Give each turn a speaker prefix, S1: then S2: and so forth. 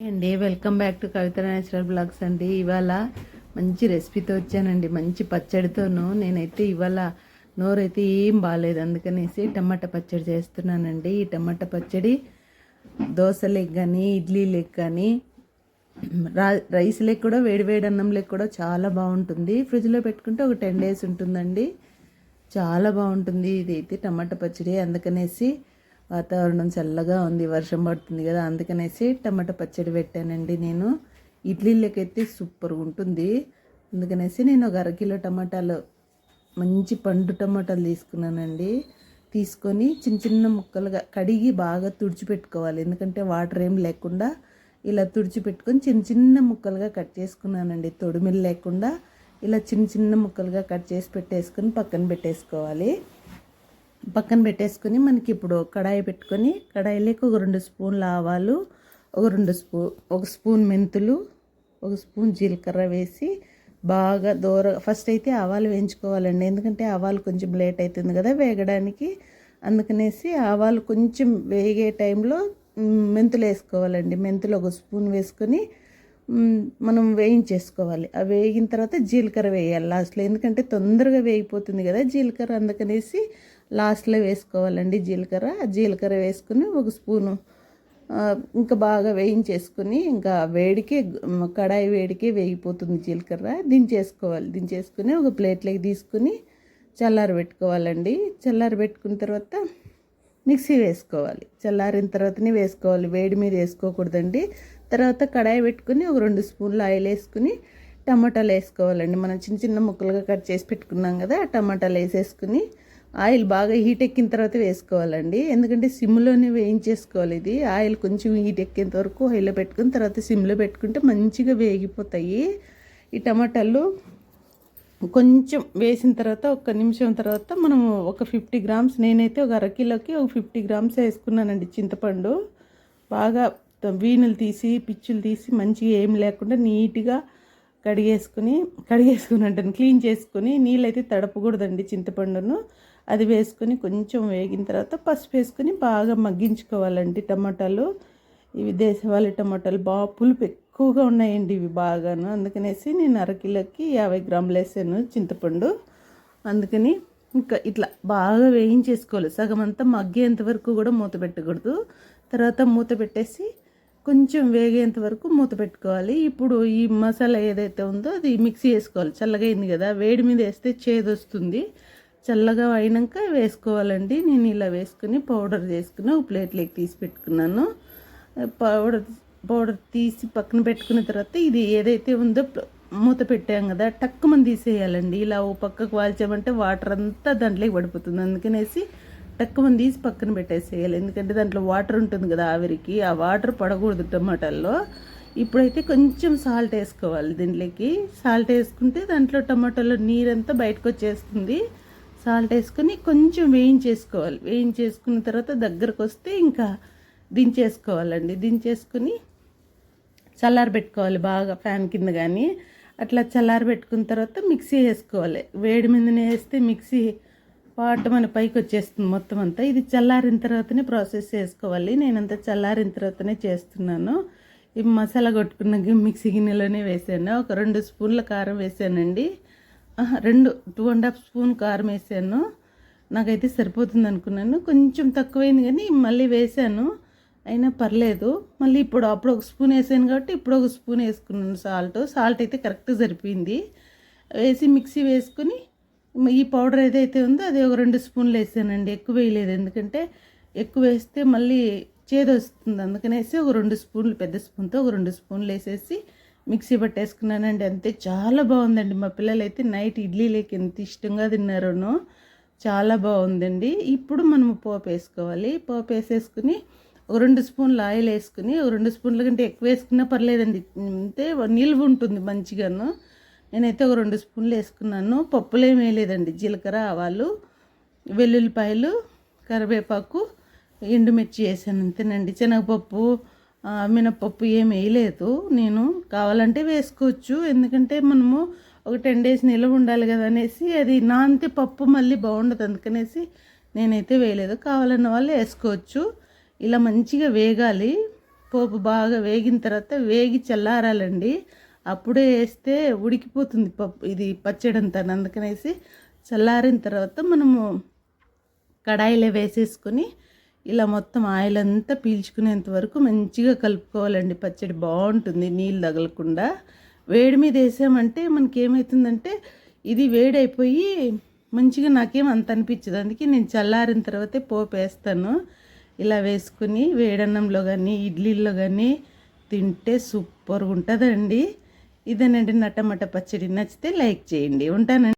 S1: అండి welcome back to Kavitha natural blogs అండి. ఇవాళ మంచి రెసిపీతో వచ్చానండి మంచి పచ్చడితోను. నేనైతే ఇవాళ నోరైతే ఏం బాగాలేదు అందుకనేసి టమాటా పచ్చడి చేస్తున్నానండి. ఈ టమాటా పచ్చడి దోశలకు కానీ ఇడ్లీ లెగ్ కానీ రా రైస్ లెక్క కూడా వేడివేడి అన్నం లెగ్ కూడా చాలా బాగుంటుంది. ఫ్రిడ్జ్లో పెట్టుకుంటే ఒక టెన్ డేస్ ఉంటుందండి. చాలా బాగుంటుంది ఇది అయితే టమాటా పచ్చడి. అందుకనేసి వాతావరణం చల్లగా ఉంది వర్షం పడుతుంది కదా అందుకనేసి టమాటా పచ్చడి పెట్టానండి నేను. ఇడ్లీలకైతే సూపర్గా ఉంటుంది. అందుకనేసి నేను ఒక అరకిలో టమాటాలు మంచి పండు టమాటాలు తీసుకున్నానండి. తీసుకొని చిన్న చిన్న ముక్కలుగా కడిగి బాగా తుడిచిపెట్టుకోవాలి. ఎందుకంటే వాటర్ ఏం లేకుండా ఇలా తుడిచిపెట్టుకొని చిన్న చిన్న ముక్కలుగా కట్ చేసుకున్నానండి. తొడిమిలు లేకుండా ఇలా చిన్న చిన్న ముక్కలుగా కట్ చేసి పెట్టేసుకొని పక్కన పెట్టేసుకోవాలి. పక్కన పెట్టేసుకొని మనకి ఇప్పుడు కడాయి పెట్టుకొని కడాయిలోకి ఒక రెండు స్పూన్ల ఆవాలు ఒక రెండు స్పూ ఒక స్పూన్ మెంతులు ఒక స్పూన్ జీలకర్ర వేసి బాగా దూర ఫస్ట్ అయితే ఆవాలు వేయించుకోవాలండి. ఎందుకంటే ఆవాలు కొంచెం లేట్ అవుతుంది కదా వేగడానికి. అందుకనేసి ఆవాలు కొంచెం వేగే టైంలో మెంతులు వేసుకోవాలండి. మెంతులు ఒక స్పూన్ వేసుకొని మనం వేయించేసుకోవాలి. ఆ వేగిన తర్వాత జీలకర్ర వేయాలి లాస్ట్లో. ఎందుకంటే తొందరగా వేగిపోతుంది కదా జీలకర్ర. అందుకనేసి లాస్ట్లో వేసుకోవాలండి జీలకర్ర. జీలకర్ర వేసుకుని ఒక స్పూను ఇంకా బాగా వేయించేసుకుని ఇంకా వేడికే కడాయి వేడికే వేగిపోతుంది జీలకర్ర. దించేసుకోవాలి. దించేసుకుని ఒక ప్లేట్లోకి తీసుకుని చల్లారి పెట్టుకోవాలండి. చల్లారి పెట్టుకున్న తర్వాత మిక్సీ వేసుకోవాలి. చల్లారిన తర్వాతనే వేసుకోవాలి. వేడి మీద వేసుకోకూడదండి. తర్వాత కడాయి పెట్టుకుని ఒక రెండు స్పూన్లు ఆయిల్ వేసుకుని టమాటాలు వేసుకోవాలండి. మనం చిన్న చిన్న ముక్కలుగా కట్ చేసి పెట్టుకున్నాం కదా ఆ టమాటాలు వేసేసుకుని ఆయిల్ బాగా హీట్ ఎక్కిన తర్వాత వేసుకోవాలండి. ఎందుకంటే సిమ్లోనే వేయించేసుకోవాలి ఇది. ఆయిల్ కొంచెం హీట్ ఎక్కేంత వరకు ఆయిల్లో పెట్టుకుని తర్వాత సిమ్లో పెట్టుకుంటే మంచిగా వేగిపోతాయి. ఈ టమాటాలు కొంచెం వేసిన తర్వాత ఒక నిమిషం తర్వాత మనం ఒక ఫిఫ్టీ గ్రామ్స్ నేనైతే ఒక అరకిలోకి ఒక ఫిఫ్టీ గ్రామ్స్ వేసుకున్నానండి చింతపండు. బాగా వీణులు తీసి పిచ్చులు తీసి మంచిగా ఏం లేకుండా నీట్గా కడిగేసుకుని కడిగేసుకుని అంటాను క్లీన్ చేసుకుని నీళ్ళైతే తడపకూడదండి చింతపండును. అది వేసుకొని కొంచెం వేగిన తర్వాత పసుపు వేసుకొని బాగా మగ్గించుకోవాలండి టమాటాలు. ఇవి దేశవాళీ టమాటాలు బాగా పులుపు ఎక్కువగా ఉన్నాయండి ఇవి బాగాను. అందుకనేసి నేను అరకిలోకి యాభై గ్రాములు వేసాను చింతపండు. అందుకని ఇంకా ఇట్లా బాగా వేయించేసుకోవాలి. సగం అంతా మగ్గేంత వరకు కూడా మూత పెట్టకూడదు. తర్వాత మూత పెట్టేసి కొంచెం వేగేంత వరకు మూత పెట్టుకోవాలి. ఇప్పుడు ఈ మసాలా ఏదైతే ఉందో అది మిక్సీ వేసుకోవాలి. చల్లగా అయింది కదా వేడి మీద వేస్తే చేదు వస్తుంది చల్లగా అయినాక వేసుకోవాలండి. నేను ఇలా వేసుకుని పౌడర్ చేసుకుని ఒక ప్లేట్లోకి తీసి పెట్టుకున్నాను. పౌడర్ పౌడర్ తీసి పక్కన పెట్టుకున్న తర్వాత ఇది ఏదైతే ఉందో మూత పెట్టాం కదా టక్కుమని తీసేయాలండి. ఇలా ఓ పక్కకు వాల్చామంటే వాటర్ అంతా దాంట్లోకి పడిపోతుంది. అందుకనేసి టక్కుమని తీసి పక్కన పెట్టేసేయాలి. ఎందుకంటే దాంట్లో వాటర్ ఉంటుంది కదా ఆవిరికి. ఆ వాటర్ పడకూడదు టమాటాల్లో. ఇప్పుడైతే కొంచెం సాల్ట్ వేసుకోవాలి దీంట్లోకి. సాల్ట్ వేసుకుంటే దాంట్లో టమాటాలో నీరంతా బయటకు వచ్చేస్తుంది. సాల్ట్ వేసుకొని కొంచెం వేయించేసుకోవాలి. వేయించేసుకున్న తర్వాత దగ్గరకు వస్తే ఇంకా దించేసుకోవాలండి. దించేసుకుని చల్లారి పెట్టుకోవాలి బాగా ఫ్యాన్ కింద కానీ అట్లా చల్లారి పెట్టుకున్న తర్వాత మిక్సీ వేసుకోవాలి. వేడి మీదనే వేస్తే మిక్సీ పాట మన పైకి వచ్చేస్తుంది మొత్తం అంతా. ఇది చల్లారిన తర్వాతనే ప్రాసెస్ చేసుకోవాలి. నేనంతా చల్లారిన తర్వాతనే చేస్తున్నాను. ఈ మసాలా కొట్టుకున్న గి- మిక్సీ గిన్నెలోనే వేసాను. ఒక రెండు స్పూన్ల కారం వేసానండి. రెండు. టూ అండ్ హాఫ్ స్పూన్ కారం వేసాను. నాకైతే సరిపోతుంది అనుకున్నాను. కొంచెం తక్కువైంది కానీ మళ్ళీ వేసాను. అయినా పర్లేదు. మళ్ళీ ఇప్పుడు అప్పుడు ఒక స్పూన్ వేసాను కాబట్టి ఇప్పుడు ఒక స్పూన్ వేసుకున్నాను సాల్ట్. సాల్ట్ అయితే కరెక్ట్ సరిపోయింది. వేసి మిక్సీ వేసుకుని ఈ పౌడర్ ఏదైతే ఉందో అది ఒక రెండు స్పూన్లు వేసానండి. ఎక్కువ వేయలేదు. ఎందుకంటే ఎక్కువ వేస్తే మళ్ళీ చేదు వస్తుంది అందుకనేసి ఒక రెండు స్పూన్లు పెద్ద స్పూన్తో ఒక రెండు స్పూన్లు వేసేసి మిక్సీ పట్టేసుకున్నానండి. అంతే చాలా బాగుందండి. మా పిల్లలైతే నైట్ నైట్ ఇడ్లీలోకి ఎంత ఇష్టంగా తిన్నారోనో చాలా బాగుందండి. ఇప్పుడు మనము పోపు వేసుకోవాలి. పోపు వేసేసుకుని ఒక రెండు స్పూన్లు ఆయిల్ వేసుకుని ఒక రెండు స్పూన్ల కంటే ఎక్కువ వేసుకున్నా పర్లేదండి. అంతే నిల్వ ఉంటుంది మంచిగాను. నేనైతే ఒక రెండు స్పూన్లు వేసుకున్నాను. పప్పులు ఏమి వేయలేదండి. జీలకర్ర ఆవాలు వెల్లుల్లిపాయలు కరివేపాకు ఎండుమిర్చి వేసాను. అంతేనండి. శనగపప్పు మినపప్పు ఏం వేయలేదు. నేను కావాలంటే వేసుకోవచ్చు. ఎందుకంటే మనము ఒక టెన్ డేస్ నిల్వ ఉండాలి కదా అనేసి అది నాంతే పప్పు మళ్ళీ బాగుండదు. అందుకనేసి నేనైతే వేయలేదు. కావాలన్న వాళ్ళు వేసుకోవచ్చు. ఇలా మంచిగా వేగాలి. పోపు బాగా వేగిన తర్వాత వేగి చల్లారాలండి. అప్పుడే వేస్తే ఉడికిపోతుంది పప్పు. ఇది పచ్చడి అంతా. అందుకనేసి చల్లారిన తర్వాత మనము కడాయిలో వేసేసుకొని ఇలా మొత్తం ఆయిల్ అంతా పీల్చుకునేంత వరకు మంచిగా కలుపుకోవాలండి. పచ్చడి బాగుంటుంది నీళ్ళు తగలకుండా. వేడి మీద వేసామంటే మనకి ఏమవుతుందంటే ఇది వేడైపోయి మంచిగా నాకేం అంత అనిపించదు. అందుకే నేను చల్లారిన తర్వాతే పోపు వేస్తాను. ఇలా వేసుకుని వేడన్నంలో కానీ ఇడ్లీల్లో కానీ తింటే సూపర్గా ఉంటుందండి ఇదేనండి నటమట పచ్చడి. నచ్చితే లైక్ చేయండి. ఉంటానండి.